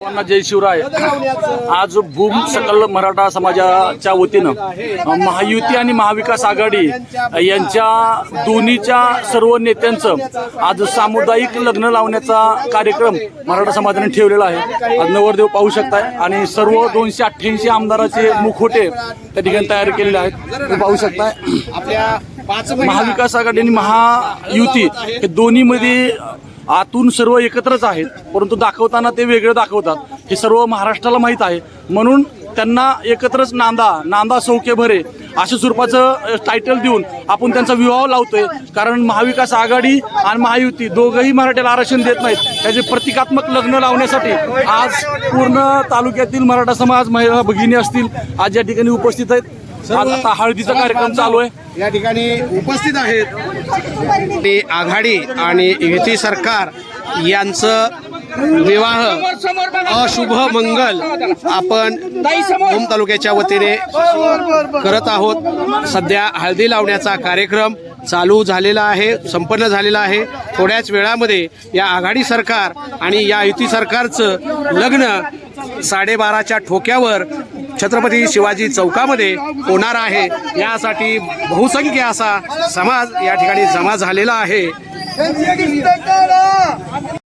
सर्वांना जय शिवराय. आज भूम सकल मराठा समाजाच्या वतीनं महायुती आणि महाविकास आघाडी यांच्या दोन्हीच्या सर्व नेत्यांचं आज सामुदायिक लग्न लावण्याचा कार्यक्रम मराठा समाजाने ठेवलेला आहे. आज नवरदेव पाहू शकताय आणि सर्व दोनशे अठ्ठ्याऐंशी आमदाराचे मुखोटे त्या ठिकाणी तयार केलेले आहेत. तुम्ही पाहू शकताय. आपल्या महाविकास आघाडी आणि महायुती हे दोन्हीमध्ये आतून सर्व एकत्रच आहेत परंतु दाखवताना ते वेगळं दाखवतात. हे सर्व महाराष्ट्राला माहीत आहे. म्हणून त्यांना एकत्रच नांदा नांदा सौके भरे. अशा स्वरूपाचं टायटल देऊन आपण त्यांचा विवाह लावतोय. कारण महाविकास आघाडी आणि महायुती दोघंही मराठ्याला आरक्षण देत नाहीत. त्याचे प्रतिकात्मक लग्न लावण्यासाठी आज पूर्ण तालुक्यातील मराठा समाज महिला भगिनी असतील आज या ठिकाणी उपस्थित आहेत. आता हळदीचा कार्यक्रम चालू आहे. या ठिकाणी उपस्थित आहेत. ते आघाडी आणि युती सरकार यांचं विवाह अशुभ मंगल आपण भूम तालुक्याच्या वतीने करत आहोत. सध्या हळदी लावण्याचा कार्यक्रम चालू झालेला आहे संपन्न झालेला आहे. थोड्याच वेळामध्ये या आघाडी सरकार आणि या युती सरकारचं लग्न साडेबाराच्या ठोक्यावर छत्रपती शिवाजी चौकामध्ये होणार आहे. यासाठी बहुसंख्य असा समाज या ठिकाणी जमा झालेला आहे.